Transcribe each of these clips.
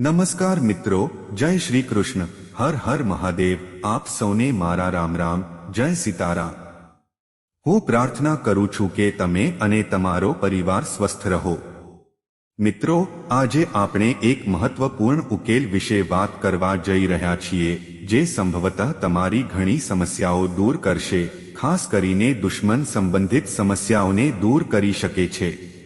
નમસ્કાર મિત્રો, જય શ્રી કૃષ્ણ. હર હર મહાદેવ, આપ સૌને મારા રામ રામ, જય સીતારામ. હું પ્રાર્થના કરું છું કે તમે અને તમારો પરિવાર સ્વસ્થ રહો. મિત્રો, આજે આપણે એક મહત્વપૂર્ણ ઉકેલ વિશે વાત કરવા જઈ રહ્યા છીએ, જે સંભવતઃ તમારી ઘણી સમસ્યાઓ દૂર કરશે, ખાસ કરીને દુશ્મન સંબંધિત સમસ્યાઓને દૂર કરી શકે છે.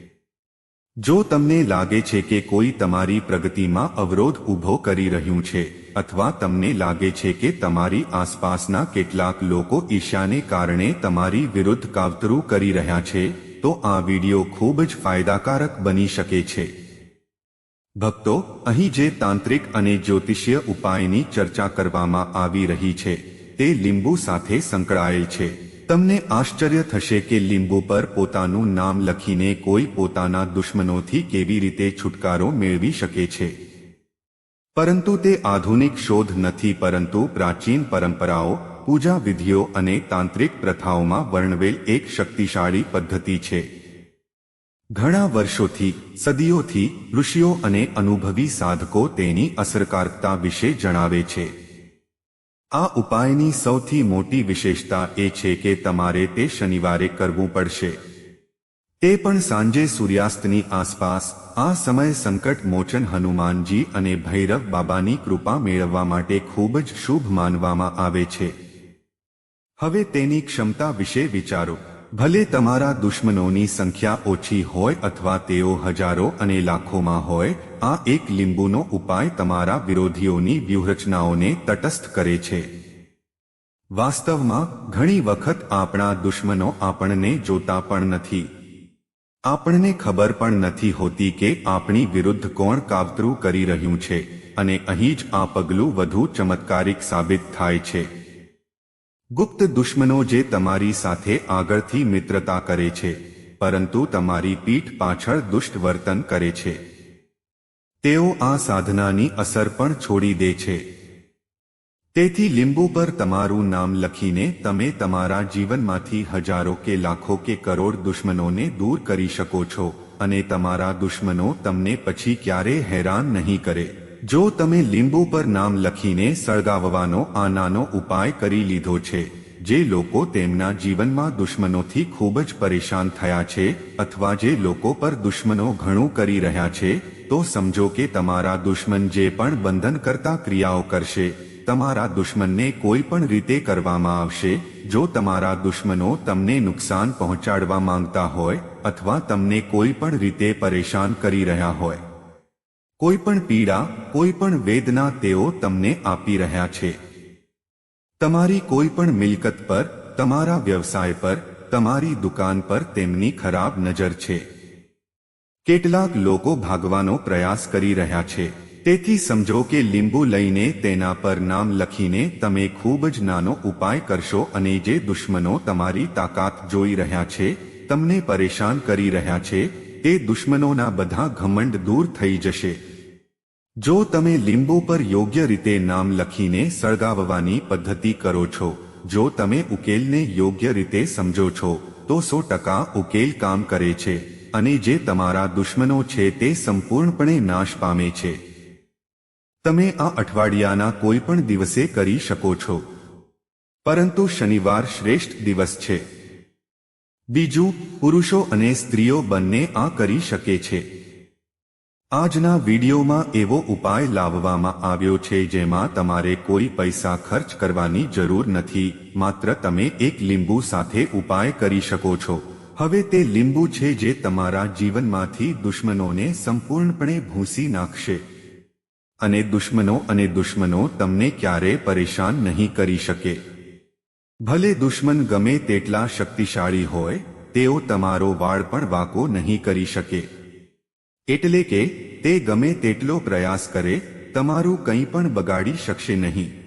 જો તમને લાગે છે કે કોઈ તમારી પ્રગતિમાં અવરોધ ઊભો કરી રહ્યું છે, અથવા તમને લાગે છે કે તમારી આસપાસના કેટલાક લોકો ઈર્ષ્યાને કારણે તમારી વિરુદ્ધ કાવતરું કરી રહ્યા છે, તો આ વિડિયો ખૂબ જ ફાયદાકારક બની શકે છે. ભક્તો, અહીં જે તાંત્રિક અને જ્યોતિષીય ઉપાયની ચર્ચા કરવામાં આવી રહી છે, તે લીંબુ સાથે સંકળાયેલ છે. તમને આશ્ચર્ય થશે કે લીંબુ પર પોતાનું નામ લખીને કોઈ પોતાના દુશ્મનોથી કેવી રીતે છુટકારો મેળવી શકે છે. પરંતુ તે આધુનિક શોધ નથી, પરંતુ પ્રાચીન પરંપરાઓ, પૂજા વિધિઓ અને તાંત્રિક પ્રથાઓમાં વર્ણવેલ એક શક્તિશાળી પદ્ધતિ છે. ઘણા વર્ષોથી, સદીઓથી ઋષિઓ અને અનુભવી સાધકો તેની અસરકારકતા વિશે જણાવે છે. આ ઉપાયની સૌથી મોટી વિશેષતા એ છે કે તમારે તે શનિવારે કરવું પડશે. તે પણ સાંજે સૂર્યાસ્તની આસપાસ, આ સમય સંકટ મોચન હનુમાનજી અને ભૈરવ બાબાની કૃપા મેળવવા માટે ખૂબ જ શુભ માનવામાં આવે છે. હવે તેની ક્ષમતા વિશે વિચારો. ભલે તમારા દુશ્મનોની સંખ્યા ઓછી હોય અથવા તેઓ હજારો અને લાખોમાં હોય, આ એક લીંબુનો ઉપાય તમારા વિરોધીઓની વ્યૂહરચનાઓને તટસ્થ કરે છે. વાસ્તવમાં, ઘણી વખત આપણા દુશ્મનો આપણને જોતા પણ નથી. આપણને ખબર પણ નથી હોતી કે આપણી વિરુદ્ધ કોણ કાવતરું કરી રહ્યું છે, અને અહીં જ આ પગલું વધુ ચમત્કારિક સાબિત થાય છે. ગુપ્ત દુશ્મનો જે તમારી સાથે આગળથી મિત્રતા કરે છે, પરંતુ તમારી પીઠ પાછળ દુષ્ટ વર્તન કરે છે. તેઓ આ સાધનાની અસર પણ છોડી દે છે. તેથી લીંબુ પર તમારું નામ લખીને તમે તમારા જીવનમાંથી હજારો કે લાખો કે કરોડ દુશ્મનોને દૂર કરી શકો છો, અને તમારા દુશ્મનો તમને પછી ક્યારેય હેરાન નહીં કરે. જો તમે લીંબુ પર નામ લખીને સળગાવવાનો આ નાનો ઉપાય કરી લીધો છે, જે લોકો તેમના જીવનમાં દુશ્મનોથી ખૂબ જ પરેશાન થયા છે અથવા જે લોકો પર દુશ્મનો ઘણું કરી રહ્યા છે, તો સમજો કે તમારા દુશ્મન જે પણ બંધન કરતા ક્રિયાઓ કરશે, તમારા દુશ્મનને કોઈ પણ રીતે કરવામાં આવશે, જો તમારા દુશ્મનો તમને નુકસાન પહોંચાડવા માંગતા હોય અથવા તમને કોઈ પણ રીતે પરેશાન કરી રહ્યા હોય. કોઈ પણ પીડા, કોઈ પણ વેદના તેઓ તમને આપી રહ્યા છે. તમારી કોઈ પણ મિલકત પર, તમારા વ્યવસાય પર, તમારી દુકાન પર તેમની ખરાબ નજર છે. કેટલાક લોકો ભાગવાનો પ્રયાસ કરી રહ્યા છે. તેથી સમજો કે લીંબુ લઈને તેના પર નામ લખીને તમે ખૂબ જ નાનો ઉપાય કરશો અને જે દુશ્મનો તમારી તાકાત જોઈ રહ્યા છે, તમને પરેશાન કરી રહ્યા છે, તે દુશ્મનોના બધા ઘમંડ દૂર થઈ જશે. જો તમે લીંબુ પર યોગ્ય રીતે નામ લખીને સળગાવવાની પદ્ધતિ કરો છો, જો તમે ઉકેલને યોગ્ય રીતે સમજો છો, તો સો ટકા ઉકેલ કામ કરે છે, અને જે તમારા દુશ્મનો છે તે સંપૂર્ણપણે નાશ પામે છે. તમે આ અઠવાડિયાના કોઈ પણ દિવસે કરી શકો છો. પરંતુ શનિવાર શ્રેષ્ઠ દિવસ છે. બીજું, પુરુષો અને સ્ત્રીઓ બંને આ કરી શકે છે. આજના વિડીયોમાં એવો ઉપાય લાવવામાં આવ્યો છે જેમાં તમારે કોઈ પૈસા ખર્ચ કરવાની જરૂર નથી, માત્ર તમે એક લીંબુ સાથે ઉપાય કરી શકો છો. હવે તે લીંબુ છે જે તમારા જીવનમાંથી દુશ્મનોને સંપૂર્ણપણે ભૂંસી નાખશે. અને દુશ્મનો અને દુશ્મનો તમને ક્યારે પરેશાન નહીં કરી શકે. ભલે દુશ્મન ગમે તેટલા શક્તિશાળી હોય, તેઓ તમારો વાળ પણ વાકો નહીં કરી શકે. એટલે કે, તે ગમે તેટલો પ્રયાસ કરે, તમારું કંઈ પણ બગાડી શકશે નહીં.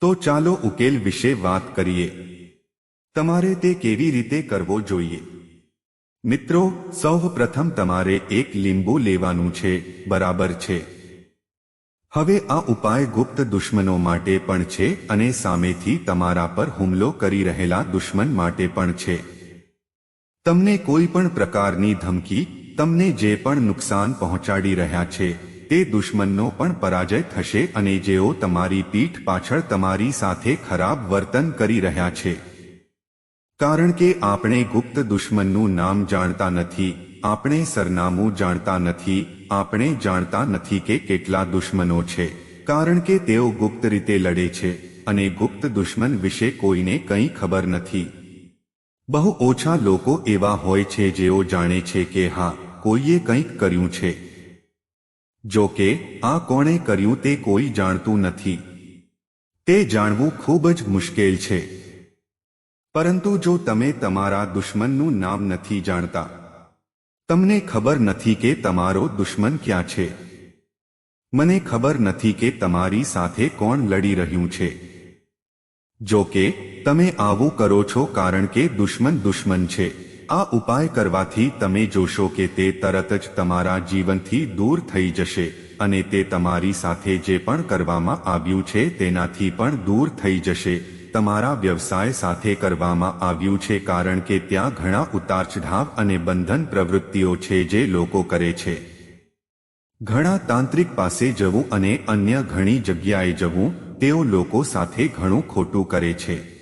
તો ચાલો ઉકેલ વિશે વાત કરીએ. તમારે તે કેવી રીતે કરવો જોઈએ? મિત્રો સૌ પ્રથમ તમારે એક લીંબુ લેવાનું છે, બરાબર છે. હવે આ ઉપાય ગુપ્ત દુશ્મનો માટે પણ છે અને સામેથી તમારા પર હુમલો કરી રહેલા દુશ્મન માટે પણ છે. તમને કોઈ પણ પ્રકારની ધમકી તમને જે પણ નુકસાન પહોંચાડી રહ્યા છે, તે દુશ્મનનો પણ પરાજય થશે અને જેઓ તમારી પીઠ પાછળ તમારી સાથે ખરાબ વર્તન કરી રહ્યા છે. કારણ કે આપણે ગુપ્ત દુશ્મનનું નામ જાણતા નથી, આપણે સરનામું જાણતા નથી, આપણે જાણતા નથી કે કેટલા દુશ્મનો છે. કારણ કે તેઓ ગુપ્ત રીતે લડે છે, અને ગુપ્ત દુશ્મન વિશે કોઈને કંઈ ખબર નથી. બહુ ઓછા લોકો એવા હોય છે જેઓ જાણે છે કે હા કોઈએ કંઈક કર્યું છે. જો કે, આ કોણે કર્યું તે કોઈ જાણતું નથી. તે જાણવું ખૂબ જ મુશ્કેલ છે. પરંતુ જો તમે તમારા દુશ્મનનું નામ નથી જાણતા, તમને ખબર નથી કે તમારો દુશ્મન ક્યાં છે. મને ખબર નથી કે તમારી સાથે કોણ લડી રહ્યું છે. જો કે, તમે આવું કરો છો કારણ કે દુશ્મન દુશ્મન છે. આ ઉપાય કરવાથી તમે જોશો કે તે તરત જ તમારા જીવનથી દૂર થઈ જશે અને તે તમારી સાથે જે પણ કરવામાં આવ્યું છે તેનાથી પણ દૂર થઈ જશે. તમારા વ્યવસાય સાથે કરવામાં આવ્યું છે કારણ કે ત્યાં ઘણા ઉતાર ચઢાવ અને બંધન પ્રવૃત્તિઓ છે જે લોકો કરે છે. ઘણા તાંત્રિક પાસે જવું અને અન્ય ઘણી જગ્યાએ જવું, તેઓ લોકો સાથે ઘણું ખોટું કરે છે.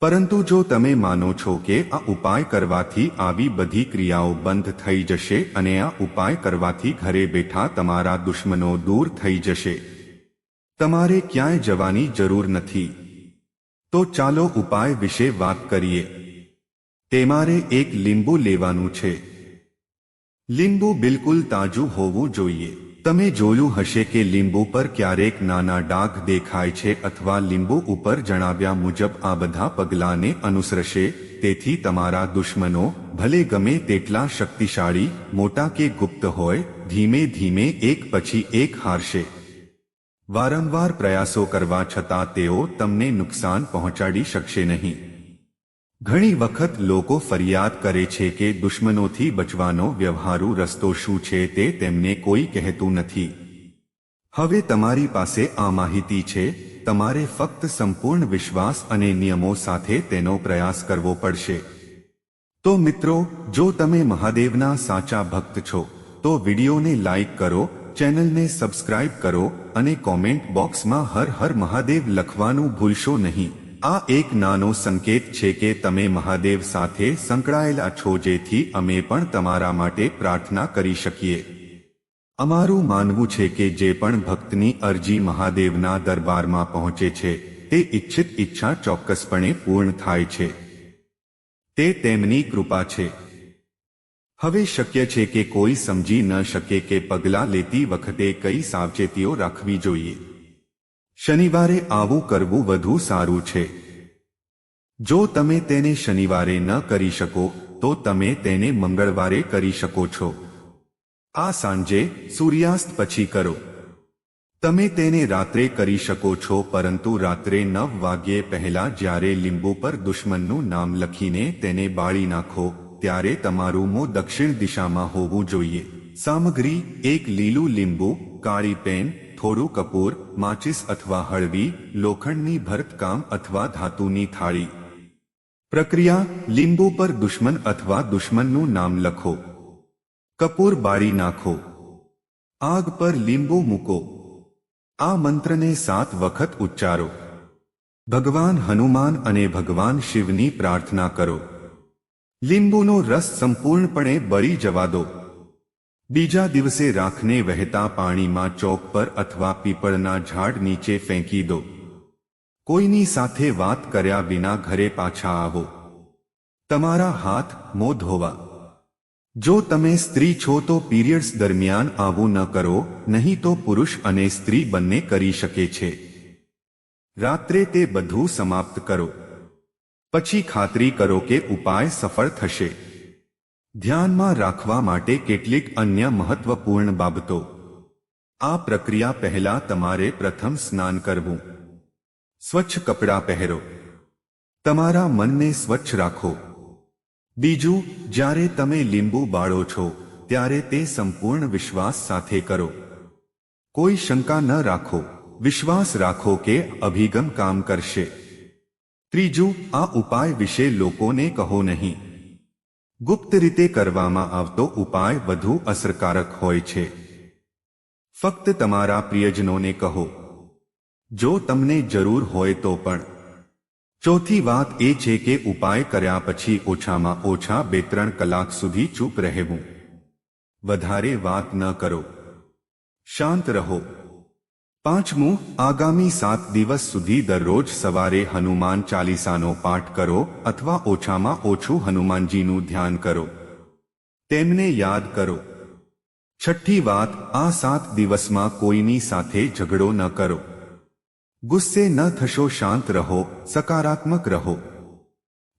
પરંતુ જો તમે માનો છો કે આ ઉપાય કરવાથી આવી બધી ક્રિયાઓ બંધ થઈ જશે અને આ ઉપાય કરવાથી ઘરે બેઠા તમારા દુશ્મનો દૂર થઈ જશે. તમારે ક્યાંય જવાની જરૂર નથી. તો ચાલો ઉપાય વિશે વાત કરીએ. તમારે એક લીંબુ લેવાનું છે. લીંબુ બિલકુલ તાજું હોવું જોઈએ. તમે જોયું હશે કે લીંબુ પર ક્યારેક નાના ડાઘ દેખાય છે અથવા લીંબુ ઉપર જણાવ્યા મુજબ આ બધા પગલાંને અનુસરશે, તેથી તમારા દુશ્મનો, ભલે ગમે તેટલા શક્તિશાળી, મોટા કે ગુપ્ત હોય, ધીમે ધીમે એક પછી એક હારશે. વારંવાર પ્રયાસો કરવા છતાં તેઓ તમને નુકસાન પહોંચાડી શકશે નહીં. ઘણી વખત લોકો ફરિયાદ કરે છે કે દુશ્મનોથી બચવાનો વ્યવહારુ રસ્તો શું છે તે તેમને કોઈ કહેતું નથી. હવે તમારી પાસે આ માહિતી છે, તમારે ફક્ત સંપૂર્ણ વિશ્વાસ અને નિયમો સાથે તેનો પ્રયાસ કરવો પડશે. તો મિત્રો, જો તમે મહાદેવના સાચા ભક્ત છો, તો વિડીયોને લાઇક કરો, ચેનલને સબસ્ક્રાઇબ કરો અને કોમેન્ટ બોક્સમાં હર હર મહાદેવ લખવાનું ભૂલશો નહીં. આ એક નાનો સંકેત છે કે તમે મહાદેવ સાથે સંકળાયેલા છો જેથી અમે પણ તમારા માટે પ્રાર્થના કરી શકીએ. અમારું માનવું છે કે જે પણ ભક્તની અરજી મહાદેવના દરબારમાં પહોંચે છે, તે ઇચ્છિત ઈચ્છા ચોક્કસપણે પૂર્ણ થાય છે. તે તેમની કૃપા છે. હવે શક્ય છે કે કોઈ સમજી ન શકે કે પગલાં લેતી વખતે કઈ સાવચેતીઓ રાખવી જોઈએ. શનિવારે આવું કરવું વધુ સારું છે. જો તમે તેને શનિવારે ન કરી શકો, તો તમે તેને મંગળવારે કરી શકો છો. આ સાંજે સૂર્યાસ્ત પછી કરો. તમે તેને રાત્રે કરી શકો છો, પરંતુ રાત્રે નવ વાગ્યે પહેલા જ્યારે લીંબુ પર દુશ્મનનું નામ લખીને તેને બાળી નાખો, ત્યારે તમારું મોં દક્ષિણ દિશામાં હોવું જોઈએ. સામગ્રી, એક લીલું લીંબુ, કાળી પેન થોડું કપૂર, માચિસ અથવા હળવી, લોખંડની ભરતકામ અથવા ધાતુની થાળી. પ્રક્રિયા, લીંબુ પર દુશ્મન અથવા દુશ્મનનું નામ લખો. કપૂર બાળી નાખો. આગ પર લીંબુ મૂકો. આ મંત્રને સાત વખત ઉચ્ચારો. ભગવાન હનુમાન અને ભગવાન શિવની પ્રાર્થના કરો. લીંબુનો રસ સંપૂર્ણપણે બળી જવા દો. બીજા દિવસે રાખને વહેતા પાણીમાં ચોક પર અથવા પીપળના ઝાડ નીચે ફેંકી દો. કોઈની સાથે વાત કર્યા વિના ઘરે પાછા આવો. તમારા હાથ મો ધોવા. જો તમે સ્ત્રી છો તો પીરિયડ્સ દરમિયાન આવું ન કરો, નહીં તો પુરુષ અને સ્ત્રી બંને કરી શકે છે. રાત્રે તે બધું સમાપ્ત કરો. પછી ખાતરી કરો કે ઉપાય સફળ થશે. ધ્યાનમાં રાખવા માટે કેટલીક અન્ય મહત્વપૂર્ણ બાબતો. આ પ્રક્રિયા પહેલા તમારે પ્રથમ સ્નાન કરવું. સ્વચ્છ કપડાં પહેરો. તમારા મનને સ્વચ્છ રાખો. બીજું, જ્યારે તમે લીંબુ બાળો છો, ત્યારે તે સંપૂર્ણ વિશ્વાસ સાથે કરો. કોઈ શંકા ન રાખો. વિશ્વાસ રાખો કે અભિગમ કામ કરશે. ત્રીજું, આ ઉપાય વિશે લોકોને કહો નહીં. ગુપ્ત રીતે કરવામાં આવતો ઉપાય વધુ અસરકારક હોય છે. ફક્ત તમારા પ્રિયજનોને કહો. જો તમને જરૂર હોય તો પણ. ચોથી વાત એ છે કે ઉપાય કર્યા પછી ઓછામાં ઓછા બે ત્રણ કલાક સુધી ચૂપ રહેવું. વધારે વાત ન કરો. શાંત રહો. પાંચમું, આગામી સાત દિવસ સુધી દરરોજ સવારે હનુમાન ચાલીસાનો પાઠ કરો અથવા ઓછામાં ઓછું હનુમાનજીનું ધ્યાન કરો. તેમને યાદ કરો. છઠ્ઠી વાત, આ સાત દિવસમાં કોઈની સાથે ઝઘડો ન કરો. ગુસ્સે ન થશો, શાંત રહો, સકારાત્મક રહો.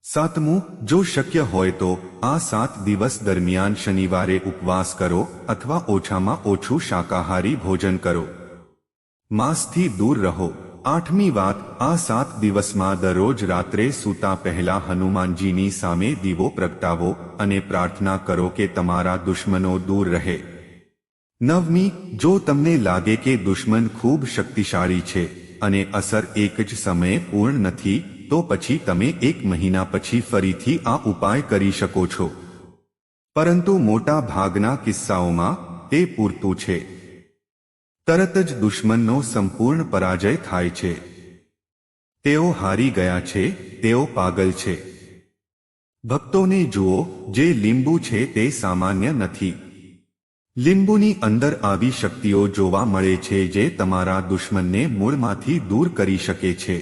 સાતમું, જો શક્ય હોય તો આ સાત દિવસ દરમિયાન શનિવારે ઉપવાસ કરો અથવા ઓછામાં ઓછું શાકાહારી ભોજન કરો. માંસથી દૂર રહો. આઠમી વાત, આ સાત દિવસમાં દરરોજ રાત્રે સૂતા પહેલા હનુમાનજીની સામે દીવો પ્રગટાવો અને પ્રાર્થના કરો કે તમારા દુશ્મનો દૂર રહે. નવમી, જો તમને લાગે કે દુશ્મન ખૂબ શક્તિશાળી છે અને અસર એક જ સમયે પૂર્ણ નથી, તો પછી તમે એક મહિના પછી ફરીથી આ ઉપાય કરી શકો છો. પરંતુ મોટા ભાગના કિસ્સાઓમાં તે પૂરતું છે. તરત જ દુશ્મનનો સંપૂર્ણ પરાજય થાય છે. તેઓ હારી ગયા છે, તેઓ પાગલ છે. ભક્તોને જુઓ, જે લીંબુ છે તે સામાન્ય નથી. લીંબુની અંદર આવી શક્તિઓ જોવા મળે છે જે તમારા દુશ્મનને મૂળમાંથી દૂર કરી શકે છે.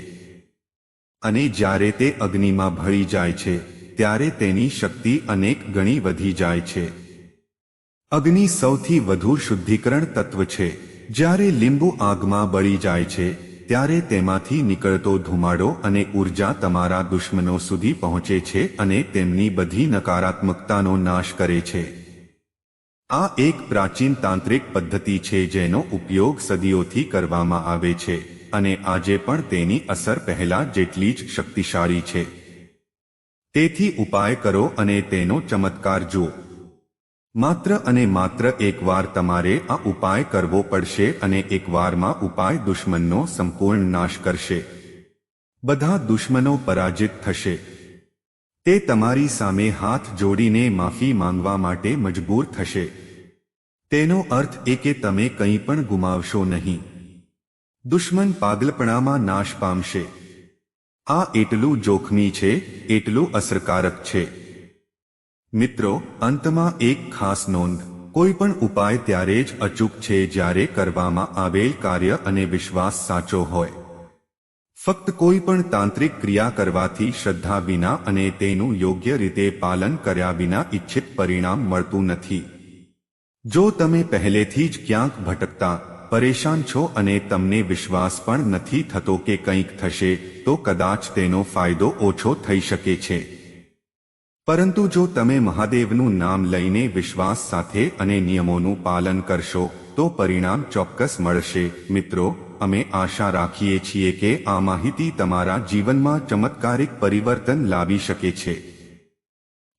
અને જ્યારે તે અગ્નિમાં ભળી જાય છે, ત્યારે તેની શક્તિ અનેક ગણી વધી જાય છે. અગ્નિ સૌથી વધુ શુદ્ધિકરણ તત્વ છે. જ્યારે લીંબુ આગમાં બળી જાય છે, ત્યારે તેમાંથી નીકળતો ધુમાડો અને ઊર્જા તમારા દુશ્મનો સુધી પહોંચે છે અને તેમની બધી નકારાત્મકતાનો નાશ કરે છે. આ એક પ્રાચીન તાંત્રિક પદ્ધતિ છે જેનો ઉપયોગ સદીઓથી કરવામાં આવે છે અને આજે પણ તેની અસર પહેલા જેટલી જ શક્તિશાળી છે. તેથી ઉપાય કરો અને તેનો ચમત્કાર જુઓ. માત્ર અને માત્ર એકવાર તમારે આ ઉપાય કરવો પડશે અને એકવારમાં ઉપાય દુશ્મનનો સંપૂર્ણ નાશ કરશે. બધા દુશ્મનો પરાજિત થશે. તે તમારી સામે હાથ જોડીને માફી માંગવા માટે મજબૂર થશે. તેનો અર્થ એ કે તમે કંઈ પણ ગુમાવશો નહીં. દુશ્મન પાગલપણામાં નાશ પામશે. આ એટલું જોખમી છે, એટલું અસરકારક છે. મિત્રો, અંતમાં એક ખાસ નોંધ. કોઈ પણ ઉપાય ત્યારે જ અચૂક છે જ્યારે કરવામાં આવેલ કાર્ય અને વિશ્વાસ સાચો હોય. ફક્ત કોઈ પણ તાંત્રિક ક્રિયા કરવાથી શ્રદ્ધા વિના અને તેનું યોગ્ય રીતે પાલન કર્યા વિના ઇચ્છિત પરિણામ મળતું નથી. જો તમે પહેલેથી જ ક્યાંક ભટકતા, પરેશાન છો અને તમને વિશ્વાસ પણ નથી થતો કે કંઈક થશે, તો કદાચ તેનો ફાયદો ઓછો થઈ શકે છે. પરંતુ જો તમે મહાદેવનું નામ લઈને વિશ્વાસ સાથે અને નિયમોનું પાલન કરશો, તો પરિણામ ચોક્કસ મળશે. મિત્રો, અમે આશા રાખીએ છીએ કે આ માહિતી તમારા જીવનમાં ચમત્કારિક પરિવર્તન લાવી શકે છે.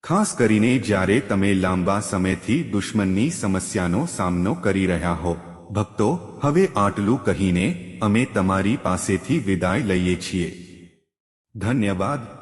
ખાસ કરીને જ્યારે તમે લાંબા સમયથી દુશ્મનની સમસ્યાનો સામનો કરી રહ્યા હો. ભક્તો, હવે આટલું કહીને અમે તમારી પાસેથી વિદાય લઈએ છીએ. ધન્યવાદ.